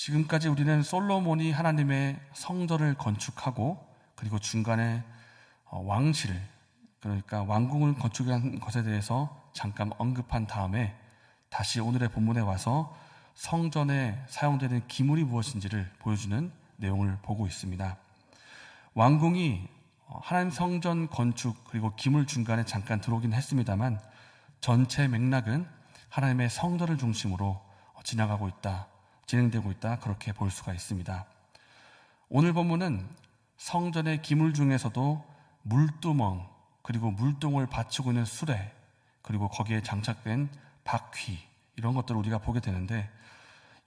지금까지 우리는 솔로몬이 하나님의 성전을 건축하고 그리고 중간에 어, 왕실 그러니까 왕궁을 건축한 것에 대해서 잠깐 언급한 다음에 다시 오늘의 본문에 와서 성전에 사용되는 기물이 무엇인지를 보여주는 내용을 보고 있습니다. 왕궁이 어, 하나님 성전 건축 그리고 기물 중간에 잠깐 들어오긴 했습니다만 전체 맥락은 하나님의 성전을 중심으로 어, 지나가고 있다, 진행되고 있다 그렇게 볼 수가 있습니다. 오늘 본문은 성전의 기물 중에서도 물두멍 그리고 물동을 받치고 있는 수레 그리고 거기에 장착된 바퀴 이런 것들을 우리가 보게 되는데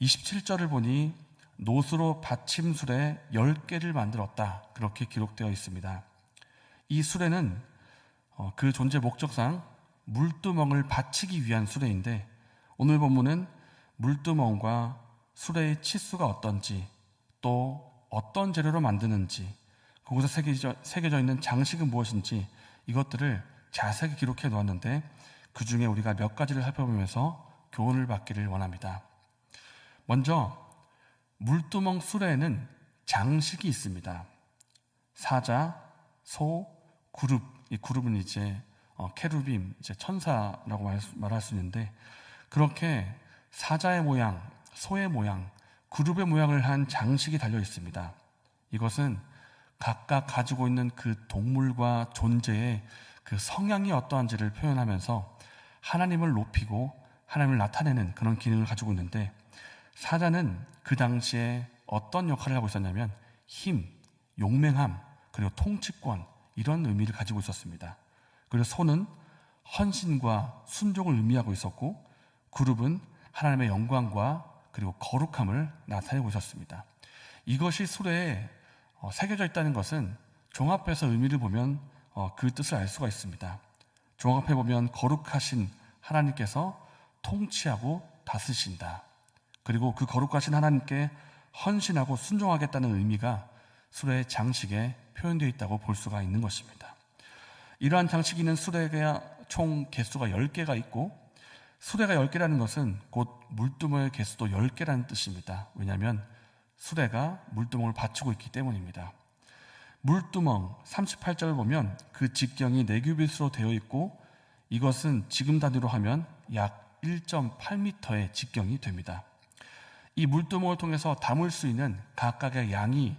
27절을 보니 노수로 받침술에 10개를 만들었다 그렇게 기록되어 있습니다. 이 수레는 어, 그 존재 목적상 물두멍을 받치기 위한 수레인데 오늘 본문은 물두멍과 수레의 치수가 어떤지 또 어떤 재료로 만드는지 그곳에 새겨져, 새겨져 있는 장식은 무엇인지 이것들을 자세히 기록해 놓았는데 그 중에 우리가 몇 가지를 살펴보면서 교훈을 받기를 원합니다. 먼저 물두멍 수레에는 장식이 있습니다. 사자, 소, 그룹. 이 그룹은 이제 어, 케루빔, 이제 천사라고 말, 말할 수 있는데 그렇게 사자의 모양, 소의 모양, 그룹의 모양을 한 장식이 달려 있습니다. 이것은 각각 가지고 있는 그 동물과 존재의 그 성향이 어떠한지를 표현하면서 하나님을 높이고 하나님을 나타내는 그런 기능을 가지고 있는데 사자는 그 당시에 어떤 역할을 하고 있었냐면 힘, 용맹함, 그리고 통치권 이런 의미를 가지고 있었습니다. 그리고 소는 헌신과 순종을 의미하고 있었고 그룹은 하나님의 영광과 그리고 거룩함을 나타내고 있었습니다. 이것이 수레에 어, 새겨져 있다는 것은 종합해서 의미를 보면 어, 그 뜻을 알 수가 있습니다. 종합해 보면 거룩하신 하나님께서 통치하고 다스신다. 그리고 그 거룩하신 하나님께 헌신하고 순종하겠다는 의미가 수레의 장식에 표현되어 있다고 볼 수가 있는 것입니다. 이러한 장식이 있는 수레가 총 개수가 10개가 있고 수레가 10개라는 것은 곧 물두멍의 개수도 10개라는 뜻입니다. 왜냐하면 수레가 물두멍을 받치고 있기 때문입니다. 물두멍 38절을 보면 그 직경이 4규빗으로 되어 있고 이것은 지금 단위로 하면 약 1.8m의 직경이 됩니다. 이 물두멍을 통해서 담을 수 있는 각각의 양이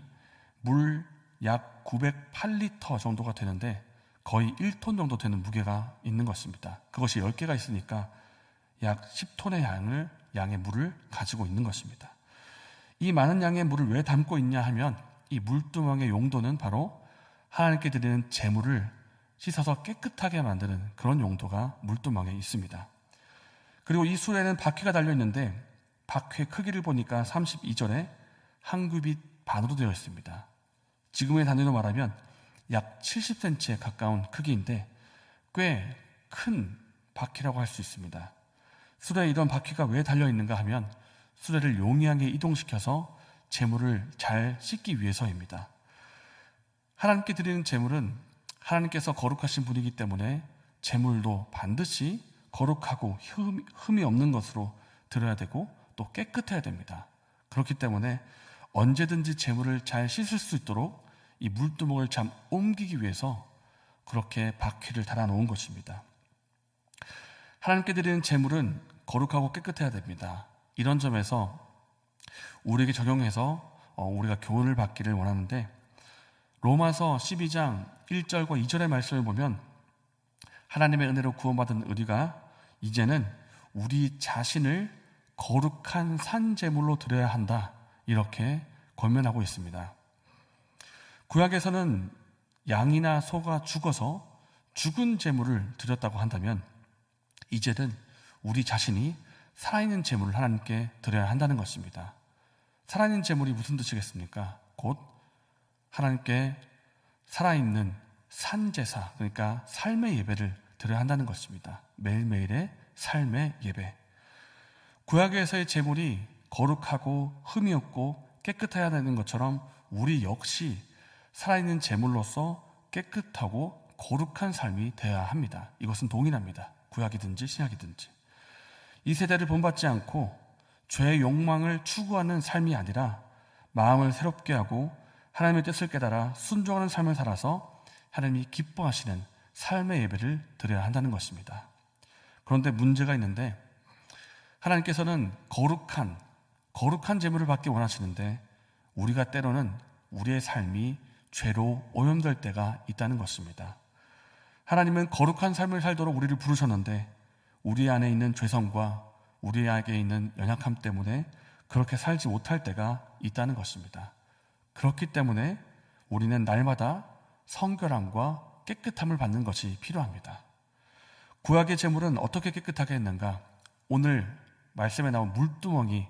물 약 908리터 정도가 되는데 거의 1톤 정도 되는 무게가 있는 것입니다. 그것이 10개가 있으니까 약 10톤의 양을 양의 물을 가지고 있는 것입니다. 이 많은 양의 물을 왜 담고 있냐 하면 이 물두멍의 용도는 바로 하나님께 드리는 재물을 씻어서 깨끗하게 만드는 그런 용도가 물두멍에 있습니다. 그리고 이 수레는 바퀴가 달려 있는데 바퀴의 크기를 보니까 32절에 한 규빗 반으로 되어 있습니다. 지금의 단위로 말하면 약 70cm에 가까운 크기인데 꽤 큰 바퀴라고 할 수 있습니다. 수레에 이런 바퀴가 왜 달려 있는가 하면 수레를 용이하게 이동시켜서 재물을 잘 씻기 위해서입니다. 하나님께 드리는 재물은 하나님께서 거룩하신 분이기 때문에 재물도 반드시 거룩하고 흠이 없는 것으로 드려야 되고 또 깨끗해야 됩니다. 그렇기 때문에 언제든지 재물을 잘 씻을 수 있도록 이 물두멍을 참 옮기기 위해서 그렇게 바퀴를 달아 놓은 것입니다. 하나님께 드리는 재물은 거룩하고 깨끗해야 됩니다. 이런 점에서 우리에게 적용해서 어, 우리가 교훈을 받기를 원하는데 로마서 12장 1절과 2절의 말씀을 보면 하나님의 은혜로 구원받은 우리가 이제는 우리 자신을 거룩한 산 제물로 드려야 한다. 이렇게 권면하고 있습니다. 구약에서는 양이나 소가 죽어서 죽은 제물을 드렸다고 한다면 이제는 우리 자신이 살아있는 제물을 하나님께 드려야 한다는 것입니다. 살아있는 제물이 무슨 뜻이겠습니까? 곧 하나님께 살아있는 산제사, 그러니까 삶의 예배를 드려야 한다는 것입니다. 매일매일의 삶의 예배. 구약에서의 제물이 거룩하고 흠이 없고 깨끗해야 되는 것처럼 우리 역시 살아있는 제물로서 깨끗하고 거룩한 삶이 되어야 합니다. 이것은 동일합니다. 구약이든지 신약이든지. 이 세대를 본받지 않고 죄의 욕망을 추구하는 삶이 아니라 마음을 새롭게 하고 하나님의 뜻을 깨달아 순종하는 삶을 살아서 하나님이 기뻐하시는 삶의 예배를 드려야 한다는 것입니다. 그런데 문제가 있는데 하나님께서는 거룩한 거룩한 제물을 받기 원하시는데 우리가 때로는 우리의 삶이 죄로 오염될 때가 있다는 것입니다. 하나님은 거룩한 삶을 살도록 우리를 부르셨는데 우리 안에 있는 죄성과 우리에게 있는 연약함 때문에 그렇게 살지 못할 때가 있다는 것입니다. 그렇기 때문에 우리는 날마다 성결함과 깨끗함을 받는 것이 필요합니다. 구약의 제물은 어떻게 깨끗하게 했는가? 오늘 말씀에 나온 물두멍이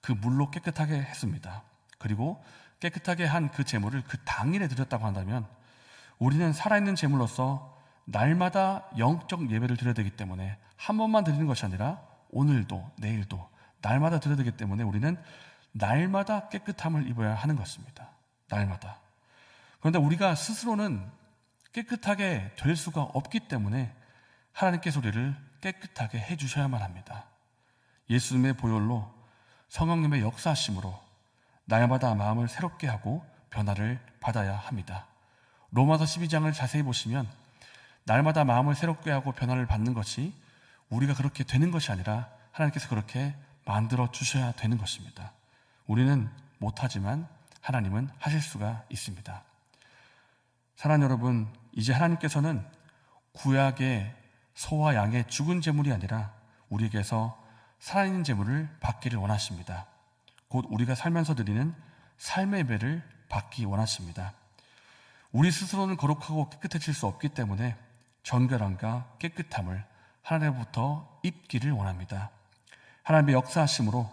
그 물로 깨끗하게 했습니다. 그리고 깨끗하게 한 그 제물을 그 당일에 드렸다고 한다면 우리는 살아있는 제물로서 날마다 영적 예배를 드려야 되기 때문에 한 번만 드리는 것이 아니라 오늘도 내일도 날마다 드려야 되기 때문에 우리는 날마다 깨끗함을 입어야 하는 것입니다. 날마다. 그런데 우리가 스스로는 깨끗하게 될 수가 없기 때문에 하나님께서 우리를 깨끗하게 해 주셔야만 합니다. 예수님의 보혈로 성령님의 역사하심으로 날마다 마음을 새롭게 하고 변화를 받아야 합니다. 로마서 12장을 자세히 보시면 날마다 마음을 새롭게 하고 변화를 받는 것이 우리가 그렇게 되는 것이 아니라 하나님께서 그렇게 만들어 주셔야 되는 것입니다. 우리는 못하지만 하나님은 하실 수가 있습니다. 사랑 여러분, 이제 하나님께서는 구약의 소와 양의 죽은 제물이 아니라 우리에게서 살아있는 제물을 받기를 원하십니다. 곧 우리가 살면서 드리는 삶의 예배를 받기 원하십니다. 우리 스스로는 거룩하고 깨끗해질 수 없기 때문에 정결함과 깨끗함을 하나님부터 입기를 원합니다. 하나님의 역사하심으로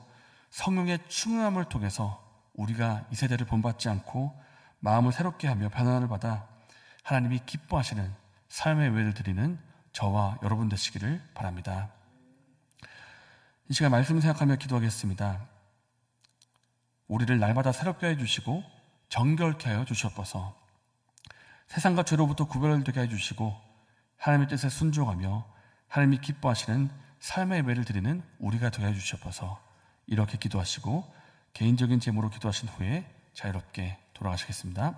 성령의 충만함을 통해서 우리가 이 세대를 본받지 않고 마음을 새롭게 하며 변화를 받아 하나님이 기뻐하시는 삶의 예배를 드리는 저와 여러분 되시기를 바랍니다. 이 시간 말씀 생각하며 기도하겠습니다. 우리를 날마다 새롭게 해주시고 정결케 하여 주시옵소서. 세상과 죄로부터 구별되게 해주시고 하나님의 뜻에 순종하며 하나님이 기뻐하시는 삶의 예배를 드리는 우리가 되게 해주시옵소서. 이렇게 기도하시고 개인적인 제목으로 기도하신 후에 자유롭게 돌아가시겠습니다.